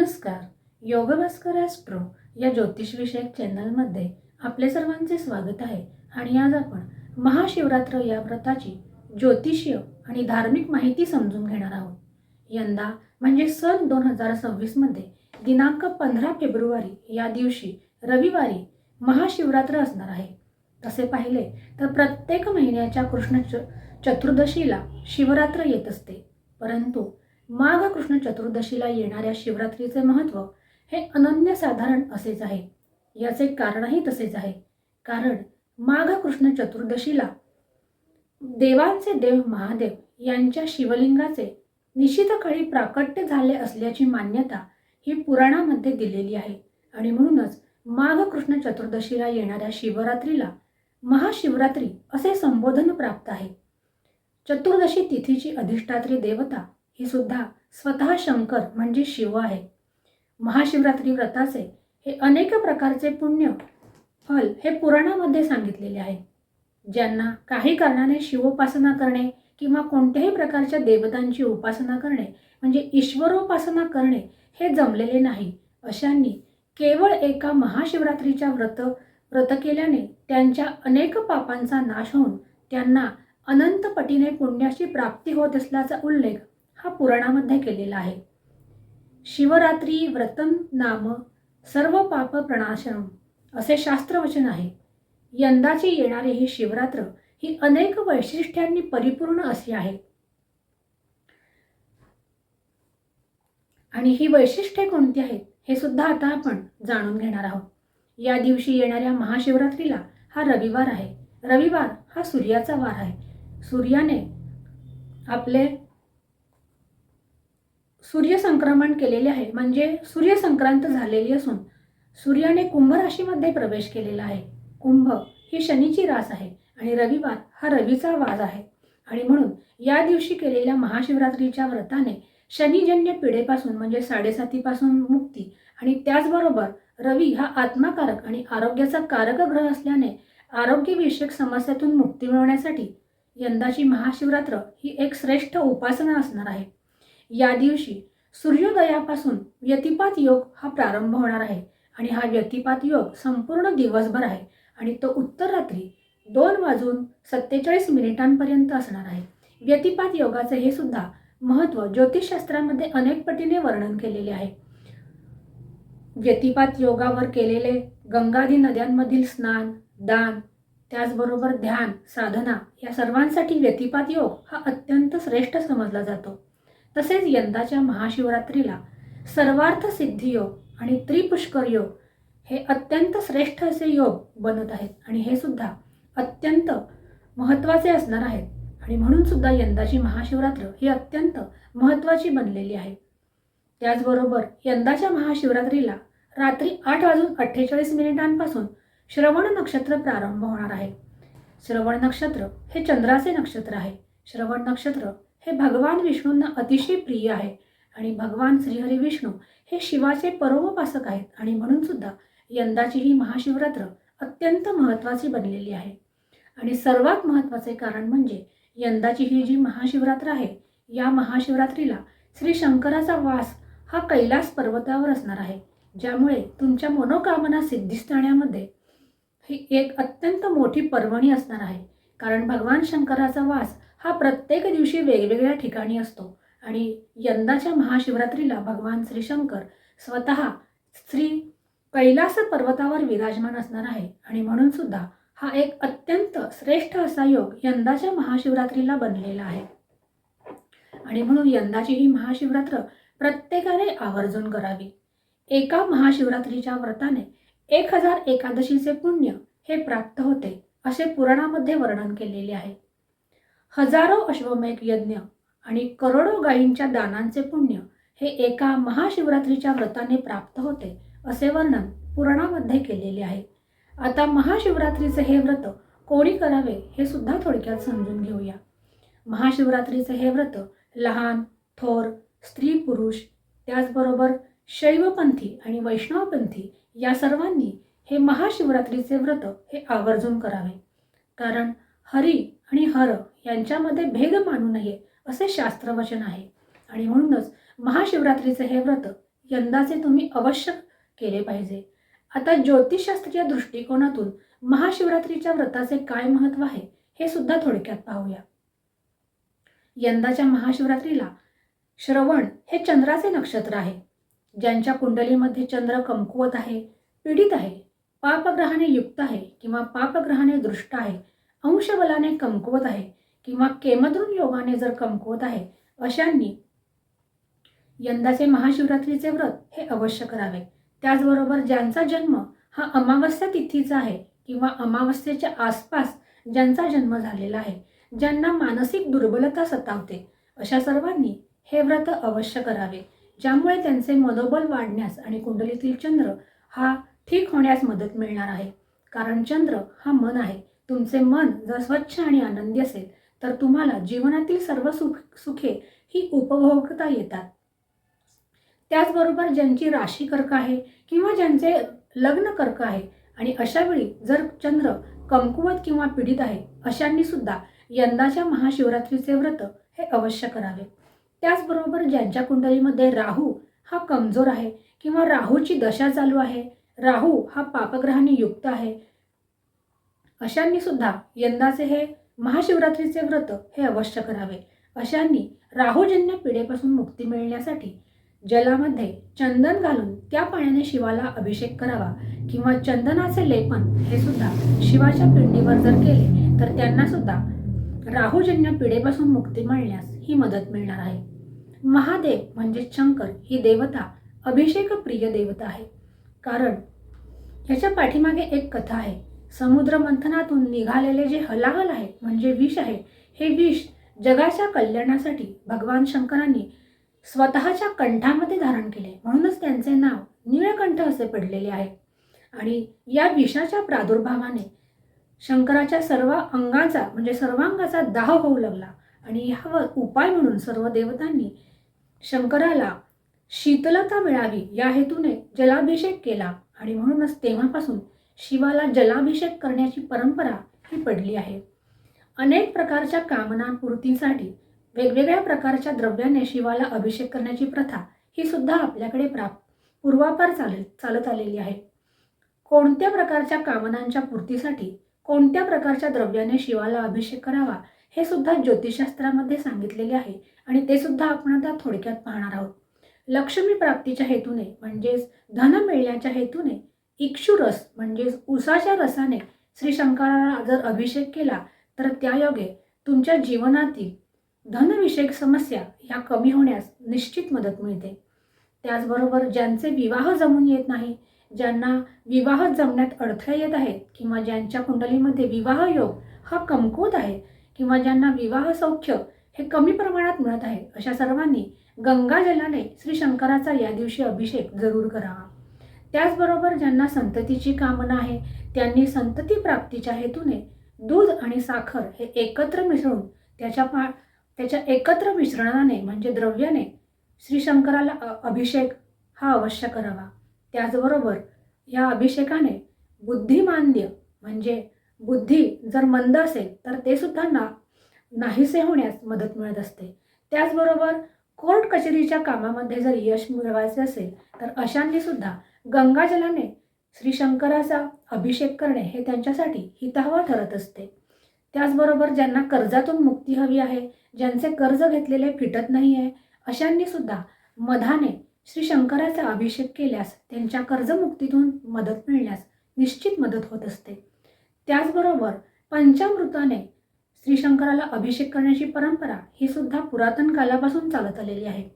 नमस्कार. योगभास्कर ॲस्ट्रो या ज्योतिषविषयक चॅनलमध्ये आपले सर्वांचे स्वागत आहे आणि आज आपण महाशिवरात्र या व्रताची ज्योतिषीय आणि धार्मिक माहिती समजून घेणार आहोत. यंदा म्हणजे सन दोन हजार सव्वीसमध्ये दिनांक पंधरा फेब्रुवारी या दिवशी रविवारी महाशिवरात्र असणार आहे. तसे पाहिले तर प्रत्येक महिन्याच्या कृष्ण च चतुर्दशीला शिवरात्र येत असते. परंतु माघ कृष्ण चतुर्दशीला येणाऱ्या शिवरात्रीचे महत्त्व हे अनन्यसाधारण असेच आहे. याचे कारणही तसेच आहे. कारण माघ कृष्ण चतुर्दशीला देवांचे देव महादेव यांच्या शिवलिंगाचे निश्चितकाळी प्राकट्य झाले असल्याची मान्यता ही पुराणामध्ये दिलेली आहे. आणि म्हणूनच माघ कृष्ण चतुर्दशीला येणाऱ्या शिवरात्रीला महाशिवरात्री असे संबोधन प्राप्त आहे. चतुर्दशी तिथीची अधिष्ठात्री देवता ही सुद्धा स्वतः शंकर म्हणजे शिव आहे. महाशिवरात्री व्रताचे हे अनेक प्रकारचे पुण्य फल हे पुराणामध्ये सांगितलेले आहे. ज्यांना काही कारणाने शिवोपासना करणे किंवा कोणत्याही प्रकारच्या देवतांची उपासना करणे म्हणजे ईश्वरोपासना करणे हे जमलेले नाही. अशांनी केवळ एका महाशिवरात्रीच्या व्रत व्रत केल्याने त्यांच्या अनेक पापांचा नाश होऊन त्यांना अनंतपटीने पुण्याची प्राप्ती होत असल्याचा उल्लेख हा पुराणामध्ये केलेला आहे. शिवरात्री व्रतन नाम सर्व पाप प्रणाशनम असे शास्त्रवचन आहे. यंदाची येणारी ही शिवरात्र ही अनेक वैशिष्ट्यांनी परिपूर्ण अशी आहे. आणि ही वैशिष्ट्ये कोणती आहेत हे सुद्धा आता आपण जाणून घेणार आहोत. या दिवशी येणाऱ्या महाशिवरात्रीला हा रविवार आहे. रविवार हा सूर्याचा वार आहे. सूर्याने आपले सूर्यसंक्रमण केलेले आहे. म्हणजे सूर्यसंक्रांत झालेली असून सूर्याने कुंभ राशीमध्ये प्रवेश केलेला आहे. कुंभ ही शनीची रास आहे आणि रविवार हा रवीचा वाज आहे. आणि म्हणून या दिवशी केलेल्या महाशिवरात्रीच्या व्रताने शनिजन्य पिढेपासून म्हणजे साडेसातीपासून मुक्ती आणि त्याचबरोबर रवी हा आत्माकारक आणि आरोग्याचा कारक ग्रह असल्याने आरोग्यविषयक समस्यातून मुक्ती मिळवण्यासाठी यंदाची महाशिवरात्र ही एक श्रेष्ठ उपासना असणार आहे. या दिवशी सूर्योदयापासून व्यतिपात योग हा प्रारंभ होणार आहे. आणि हा व्यतिपात योग संपूर्ण दिवसभर आहे. आणि तो उत्तर रात्री दोन वाजून सत्तेचाळीस मिनिटांपर्यंत असणार आहे. व्यतिपात योगाचे हे सुद्धा महत्त्व ज्योतिषशास्त्रामध्ये अनेक पटीने वर्णन केलेले आहे. व्यतिपात योगावर केलेले गंगादी नद्यांमधील स्नान दान त्याचबरोबर ध्यान साधना या सर्वांसाठी व्यतिपात योग हा अत्यंत श्रेष्ठ समजला जातो. तसेच यंदाच्या महाशिवरात्रीला सर्वार्थ सिद्धी योग आणि त्रिपुष्कर योग हे अत्यंत श्रेष्ठ असे योग बनत आहेत आणि हे सुद्धा अत्यंत महत्त्वाचे असणार आहेत. आणि म्हणून सुद्धा यंदाची महाशिवरात्र ही अत्यंत महत्त्वाची बनलेली आहे. त्याचबरोबर यंदाच्या महाशिवरात्रीला रात्री आठ वाजून अठ्ठेचाळीस मिनिटांपासून श्रवण नक्षत्र प्रारंभ होणार आहे. श्रवण नक्षत्र हे चंद्राचे नक्षत्र आहे. श्रवण नक्षत्र हे भगवान विष्णूंना अतिशय प्रिय आहे. आणि भगवान श्रीहरी विष्णू हे शिवाचे परोपासक आहेत. आणि म्हणून सुद्धा यंदाची ही महाशिवरात्र अत्यंत महत्त्वाची बनलेली आहे. आणि सर्वात महत्त्वाचे कारण म्हणजे यंदाची ही जी महाशिवरात्र आहे या महाशिवरात्रीला श्री शंकराचा वास हा कैलास पर्वतावर असणार आहे. ज्यामुळे तुमच्या मनोकामना सिद्धीस जाण्यामध्ये ही एक अत्यंत मोठी पर्वणी असणार आहे. कारण भगवान शंकराचा वास हा प्रत्येक दिवशी वेगवेगळ्या ठिकाणी असतो. आणि यंदाच्या महाशिवरात्रीला भगवान श्री शंकर स्वतः श्री कैलास पर्वतावर विराजमान असणार आहे. आणि म्हणून सुद्धा हा एक अत्यंत श्रेष्ठ असा योग यंदाच्या महाशिवरात्रीला बनलेला आहे. आणि म्हणून यंदाची ही महाशिवरात्र प्रत्येकाने आवर्जून करावी. एका महाशिवरात्रीच्या व्रताने एक हजार एकादशीचे पुण्य हे प्राप्त होते असे पुराणामध्ये वर्णन केलेले आहे. हजारो अश्वमेघ यज्ञ आणि करोडो गायींच्या दानांचे पुण्य हे एका महाशिवरात्रीच्या व्रताने प्राप्त होते असे वर्णन पुराणामध्ये केलेले आहे. आता महाशिवरात्रीचे हे व्रत कोणी करावे हे सुद्धा थोडक्यात समजून घेऊया. महाशिवरात्रीचे हे व्रत लहान थोर स्त्री पुरुष त्याचबरोबर शैवपंथी आणि वैष्णवपंथी या सर्वांनी हे महाशिवरात्रीचे व्रत हे आवर्जून करावे. कारण हरी आणि हर यांच्यामध्ये भेद मानू नये असे शास्त्रवचन आहे. आणि म्हणूनच महाशिवरात्रीचे हे व्रत यंदाचे तुम्ही अवश्य केले पाहिजे. आता ज्योतिषशास्त्रीय दृष्टिकोनातून महाशिवरात्रीच्या व्रताचे काय महत्त्व आहे हे सुद्धा थोडक्यात पाहूया. यंदाच्या महाशिवरात्रीला श्रवण हे चंद्राचे नक्षत्र आहे. ज्यांच्या कुंडलीमध्ये चंद्र कमकुवत आहे पीडित आहे पापग्रहाने युक्त आहे किंवा पापग्रहाने दृष्ट आहे अंशबलाने कमकुवत आहे किंवा केमद्रुन योगाने जर कमकुवत आहे अशांनी यंदाचे महाशिवरात्रीचे व्रत हे अवश्य करावे. त्याचबरोबर ज्यांचा जन्म हा अमावस्या तिथीचा आहे किंवा अमावस्येच्या आसपास ज्यांचा जन्म झालेला आहे ज्यांना मानसिक दुर्बलता सतावते अशा सर्वांनी हे व्रत अवश्य करावे. ज्यामुळे त्यांचे मनोबल वाढण्यास आणि कुंडलीतील चंद्र हा ठीक होण्यास मदत मिळणार आहे. कारण चंद्र हा मन आहे. तुमचे मन जर स्वच्छ आणि आनंदी असेल तर तुम्हाला जीवनातील सर्व सुख सुखे ही उपभोगता येतात. त्याचबरोबर ज्यांची राशी कर्क आहे किंवा ज्यांचे लग्न कर्क आहे आणि अशावेळी जर चंद्र कमकुवत किंवा पीडित आहे अशांनी सुद्धा यंदाच्या महाशिवरात्रीचे व्रत हे अवश्य करावे. त्याचबरोबर ज्यांच्या कुंडलीमध्ये राहू हा कमजोर आहे किंवा राहूची दशा चालू आहे राहू हा पापग्रहाने युक्त आहे अशांनी सुद्धा यंदाचे हे महाशिवरात्रीचे व्रत हे अवश्य करावे. अशांनी राहूजन्य पिढेपासून मुक्ती मिळण्यासाठी जलामध्ये चंदन घालून त्या पाण्याने शिवाला अभिषेक करावा किंवा चंदनाचे लेपन हे सुद्धा शिवाच्या पिंडीवर जर केले तर त्यांना सुद्धा राहूजन्य पिढेपासून मुक्ती मिळण्यास ही मदत मिळणार आहे. महादेव म्हणजे शंकर ही देवता अभिषेक प्रिय देवता आहे. कारण याच्या पाठीमागे एक कथा आहे. समुद्र मंथनातून निघालेले जे हलाहल आहे म्हणजे विष आहे हे विष जगाच्या कल्याणासाठी भगवान शंकरांनी स्वतःच्या कंठामध्ये धारण केले. म्हणूनच त्यांचे नाव निळकंठ असे पडलेले आहे. आणि या विषाच्या प्रादुर्भावाने शंकराच्या सर्व अंगाचा म्हणजे सर्वांगाचा दाह होऊ लागला. आणि ह्यावर उपाय म्हणून सर्व देवतांनी शंकराला शीतलता मिळावी या हेतूने जलाभिषेक केला. आणि म्हणूनच तेव्हापासून शिवाला जलाभिषेक करण्याची परंपरा ही पडली आहे. अनेक प्रकारच्या कामनापूर्तीसाठी वेगवेगळ्या प्रकारच्या द्रव्याने शिवाला अभिषेक करण्याची प्रथा ही सुद्धा आपल्याकडे प्राप पूर्वापार चालत चालत आलेली आहे. कोणत्या प्रकारच्या कामनांच्या पूर्तीसाठी कोणत्या प्रकारच्या द्रव्याने शिवाला अभिषेक करावा हे सुद्धा ज्योतिषशास्त्रामध्ये सांगितलेले आहे आणि ते सुद्धा आपण आता थोडक्यात पाहणार आहोत. लक्ष्मी प्राप्तीच्या हेतूने म्हणजेच धन मिळण्याच्या हेतूने इक्षुरस म्हणजेच उसाच्या रसाने श्री शंकराला जर अभिषेक केला तर त्या योगे तुमच्या जीवनातील धनविषयक समस्या ह्या कमी होण्यास निश्चित मदत मिळते. त्याचबरोबर ज्यांचे विवाह जमून येत नाही ज्यांना विवाह जमण्यात अडथळे येत आहेत किंवा ज्यांच्या कुंडलीमध्ये विवाह योग हा कमकुवत आहे किंवा ज्यांना विवाह सौख्य हे कमी प्रमाणात मिळत आहे अशा सर्वांनी गंगाजलाने श्री शंकराचा या दिवशी अभिषेक जरूर करावा. त्याचबरोबर ज्यांना संततीची कामना आहे त्यांनी संतती प्राप्तीच्या हेतूने दूध आणि साखर हे एकत्र मिसळून त्याच्या पा त्याच्या एकत्र मिश्रणाने म्हणजे द्रव्याने श्री शंकराला अभिषेक हा अवश्य करावा. त्याचबरोबर या अभिषेकाने बुद्धिमान्य म्हणजे बुद्धी जर मंद असेल तर ते सुद्धा ना नाहीसे होण्यास मदत मिळत असते. त्याचबरोबर कोर्ट कचेरीच्या कामामध्ये जर यश मिळवायचे असेल तर अशांनी सुद्धा गंगाजलाने श्री शंकराचा अभिषेक करणे हे त्यांच्यासाठी हितावह ठरत असते. त्याचबरोबर ज्यांना कर्जातून मुक्ती हवी आहे ज्यांचे कर्ज घेतलेले फिटत नाही आहे अशांनी सुद्धा मधाने श्री शंकराचा अभिषेक केल्यास त्यांच्या कर्जमुक्तीतून मदत मिळण्यास निश्चित मदत होत असते. त्याचबरोबर पंचामृताने श्री शंकराला अभिषेक करण्याची परंपरा ही सुद्धा पुरातन कालापासून चालत आलेली आहे.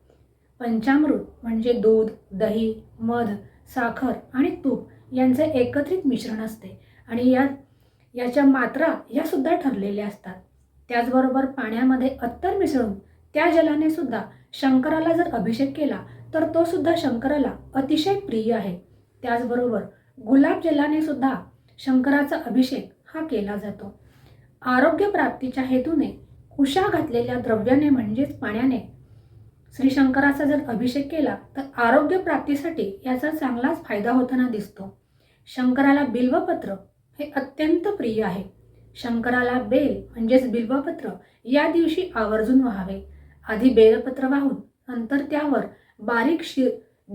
पंचामृत म्हणजे दूध दही मध साखर आणि तूप यांचे एकत्रित मिश्रण असते. आणि या याच्या मात्रा यासुद्धा ठरलेल्या असतात. त्याचबरोबर पाण्यामध्ये अत्तर मिसळून त्या जलाने सुद्धा शंकराला जर अभिषेक केला तर तो सुद्धा शंकराला अतिशय प्रिय आहे. त्याचबरोबर गुलाब जलाने सुद्धा शंकराचा अभिषेक हा केला जातो. आरोग्य प्राप्तीच्या हेतूने कुशा घातलेल्या द्रव्याने म्हणजेच पाण्याने श्री शंकराचा जर अभिषेक केला तर आरोग्य प्राप्तीसाठी याचा चांगलाच फायदा होताना दिसतो. शंकराला बिल्वपत्र हे अत्यंत प्रिय आहे. शंकराला बेल म्हणजेच बिल्वपत्र या दिवशी आवर्जून व्हावे. आधी बेलपत्र वाहून नंतर त्यावर बारीक शिर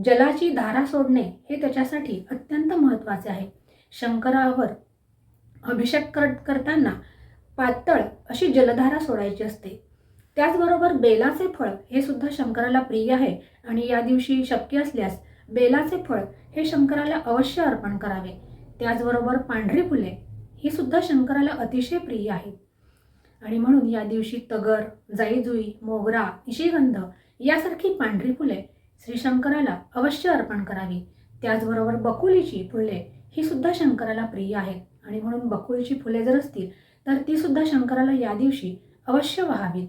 जलाची धारा सोडणे हे त्याच्यासाठी अत्यंत महत्त्वाचे आहे. शंकरावर अभिषेक करत करताना पातळ अशी जलधारा सोडायची असते. त्याचबरोबर बेलाचे फळ हे सुद्धा शंकराला प्रिय आहे आणि या दिवशी शक्य असल्यास बेलाचे फळ हे शंकराला अवश्य अर्पण करावे. त्याचबरोबर पांढरी फुले ही सुद्धा शंकराला अतिशय प्रिय आहेत. आणि म्हणून या दिवशी तगर जाईजुई मोगरा निशिगंध यासारखी पांढरी फुले श्री शंकराला अवश्य अर्पण करावी. त्याचबरोबर बकुलीची फुले ही सुद्धा शंकराला प्रिय आहेत. आणि म्हणून बकुळीची फुले जर असतील तर ती सुद्धा शंकराला या दिवशी अवश्य व्हावीत.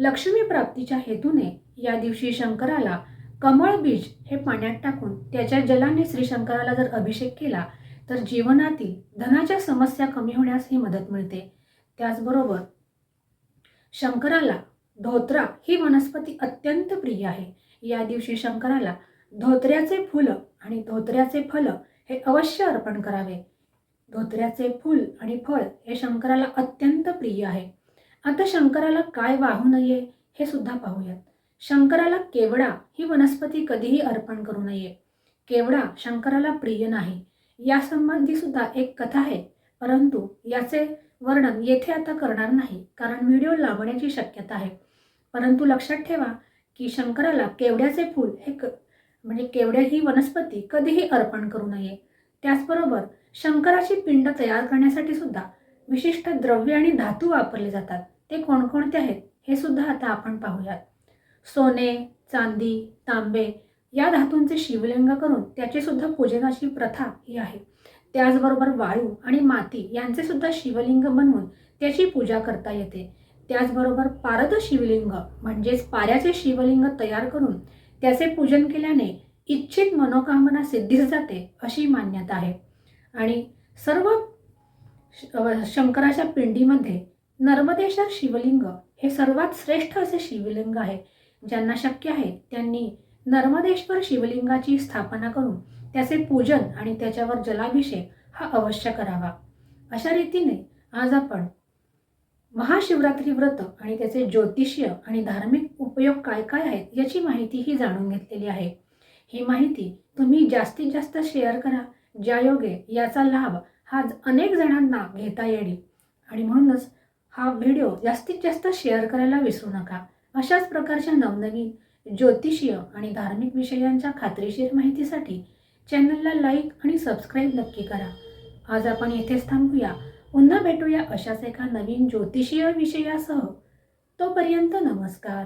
लक्ष्मी प्राप्तीच्या हेतूने या दिवशी शंकराला कमळ बीज हे पाण्यात टाकून त्याच्या जलाने श्री शंकराला जर अभिषेक केला तर जीवनातील धनाच्या समस्या कमी होण्यास ही मदत मिळते. त्याचबरोबर शंकराला धोत्रा ही वनस्पती अत्यंत प्रिय आहे. या दिवशी शंकराला धोत्र्याचे फुलं आणि धोत्र्याचे फल हे अवश्य अर्पण करावे. धोत्र्याचे फूल आणि फळ हे शंकराला अत्यंत प्रिय आहे. आता शंकराला काय वाहू नये हे सुद्धा पाहूयात. शंकराला केवडा ही वनस्पती कधीही अर्पण करू नये. केवडा शंकराला प्रिय नाही. यासंबंधी सुद्धा एक कथा आहे. परंतु याचे वर्णन येथे आता करणार नाही कारण व्हिडिओ लावण्याची शक्यता आहे. परंतु लक्षात ठेवा की शंकराला केवड्याचे फूल हे क म्हणजे केवड्या ही वनस्पती कधीही अर्पण करू नये. त्याचबरोबर शंकराची पिंड तयार करण्यासाठी सुद्धा विशिष्ट द्रव्य आणि धातू वापरले जातात. ते कोणकोणते आहेत? हे सुद्धा आता आपण पाहूयात. सोने चांदी तांबे या धातूंचे शिवलिंग करून त्याची सुद्धा पूजनाची प्रथा ही आहे. त्याचबरोबर वाळू आणि माती यांचे सुद्धा शिवलिंग बनवून त्याची पूजा करता येते. त्याचबरोबर पारद शिवलिंग म्हणजेच पाऱ्याचे शिवलिंग तयार करून त्याचे पूजन केल्याने इच्छित मनोकामना सिद्धीस जाते अशी मान्यता आहे. आणि सर्व शंकराच्या पिंडीमध्ये नर्मदेश्वर शिवलिंग हे सर्वात श्रेष्ठ असे शिवलिंग आहे. ज्यांना शक्य आहे त्यांनी नर्मदेश्वर शिवलिंगाची स्थापना करून त्याचे पूजन आणि त्याच्यावर जलाभिषेक हा अवश्य करावा. अशा रीतीने आज आपण महाशिवरात्री व्रत आणि त्याचे ज्योतिषीय आणि धार्मिक उपयोग काय काय आहेत याची माहिती ही जाणून घेतलेली आहे. ही माहिती तुम्ही जास्तीत जास्त शेअर करा. ज्या योगे याचा लाभ हा अनेक जणांना घेता येईल आणि म्हणूनच हा व्हिडिओ जास्तीत जास्त शेअर करायला विसरू नका. अशाच प्रकारच्या नवनवीन ज्योतिषीय आणि धार्मिक विषयांच्या खात्रीशीर माहितीसाठी चॅनलला लाईक आणि सबस्क्राईब नक्की करा. आज आपण येथेच थांबूया. पुन्हा भेटूया अशाच एका नवीन ज्योतिषीय विषयासह. तोपर्यंत नमस्कार.